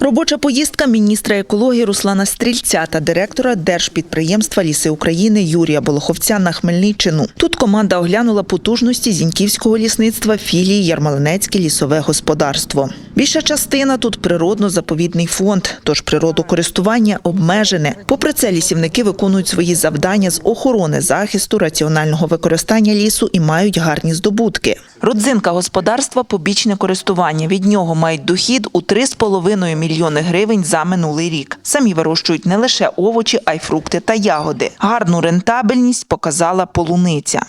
Робоча поїздка міністра екології Руслана Стрільця та директора держпідприємства Ліси України Юрія Болоховця на Хмельниччину. Тут команда оглянула потужності зіньківського лісництва філії Ярмолинецьке лісове господарство. Більша частина тут природно-заповідний фонд, тож природокористування обмежене. Попри це, лісівники виконують свої завдання з охорони захисту, раціонального використання лісу і мають гарні здобутки. Родзинка господарства побічне користування. Від нього мають дохід у 3,5 мільйони гривень за минулий рік. Самі вирощують не лише овочі, а й фрукти та ягоди. Гарну рентабельність показала полуниця.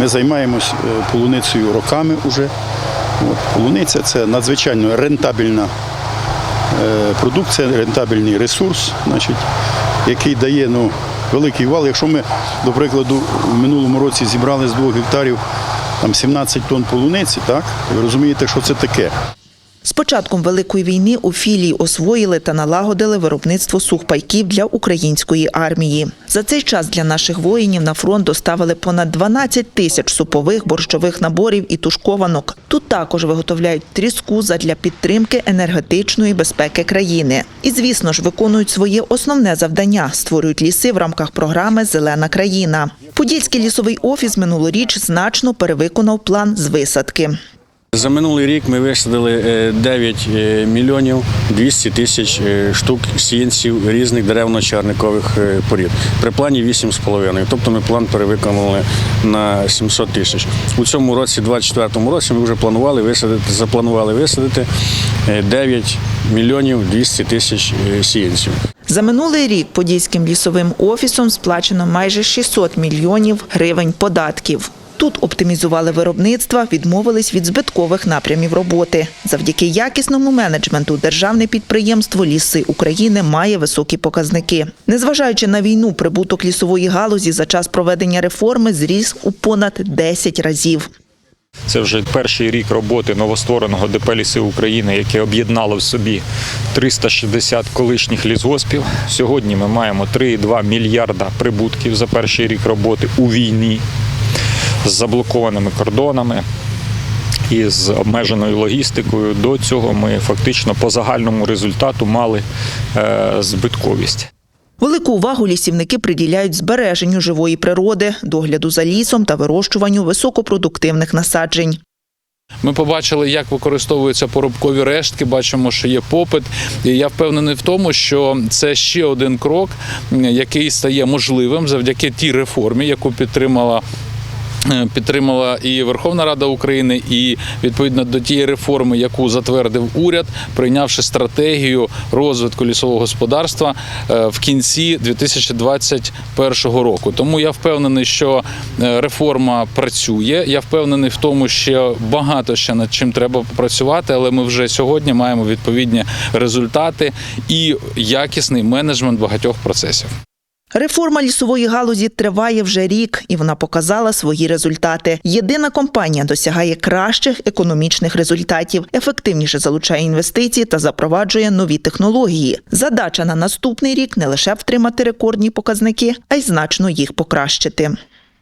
Ми займаємось е, полуницею роками вже. Полуниця це надзвичайно рентабельна е, продукція, рентабельний ресурс, значить, який дає ну, великий вал. Якщо ми, до прикладу, в минулому році зібрали з двох гектарів там, 17 тонн полуниці, так, ви розумієте, що це таке. З початком Великої війни у філії освоїли та налагодили виробництво сухпайків для української армії. За цей час для наших воїнів на фронт доставили понад 12 тисяч супових борщових наборів і тушкованок. Тут також виготовляють тріску задля підтримки енергетичної безпеки країни. І, звісно ж, виконують своє основне завдання створюють ліси в рамках програми Зелена країна. Подільський лісовий офіс минулоріч значно перевиконав план з висадки. За минулий рік ми висадили е, 9 е, мільйонів 200 тисяч е, штук сіянців різних деревно-чарникових е, порід. При плані 8,5. Тобто ми план перевиконали на 700 тисяч. У цьому році, 24-му році, ми вже планували висадити, запланували висадити е, 9 мільйонів 200 тисяч е, сіянців. За минулий рік Подільським лісовим офісом сплачено майже 600 мільйонів гривень податків. Тут оптимізували виробництва, відмовились від збиткових напрямів роботи. Завдяки якісному менеджменту державне підприємство Ліси України має високі показники. Незважаючи на війну, прибуток лісової галузі за час проведення реформи зріс у понад 10 разів. Це вже перший рік роботи новоствореного ДП «Ліси України, яке об'єднало в собі 360 колишніх лісгоспів. Сьогодні ми маємо 3,2 мільярда прибутків за перший рік роботи у війні з заблокованими кордонами і з обмеженою логістикою. До цього ми фактично по загальному результату мали е, збитковість. Велику увагу лісівники приділяють збереженню живої природи, догляду за лісом та вирощуванню високопродуктивних насаджень. Ми побачили, як використовуються порубкові рештки. Бачимо, що є попит. І я впевнений в тому, що це ще один крок, який стає можливим завдяки тій реформі, яку підтримала. Е, Підтримала і Верховна Рада України, і відповідно до тієї реформи, яку затвердив уряд, прийнявши стратегію розвитку лісового господарства е, в кінці 2021 року. Тому я впевнений, що е, реформа працює. Я впевнений в тому, що багато ще над чим треба попрацювати, але ми вже сьогодні маємо відповідні результати і якісний менеджмент багатьох процесів. Реформа лісової галузі триває вже рік, і вона показала свої результати. Єдина компанія досягає кращих економічних результатів, ефективніше залучає інвестиції та запроваджує нові технології. Задача на наступний рік не лише втримати рекордні показники, а й значно їх покращити.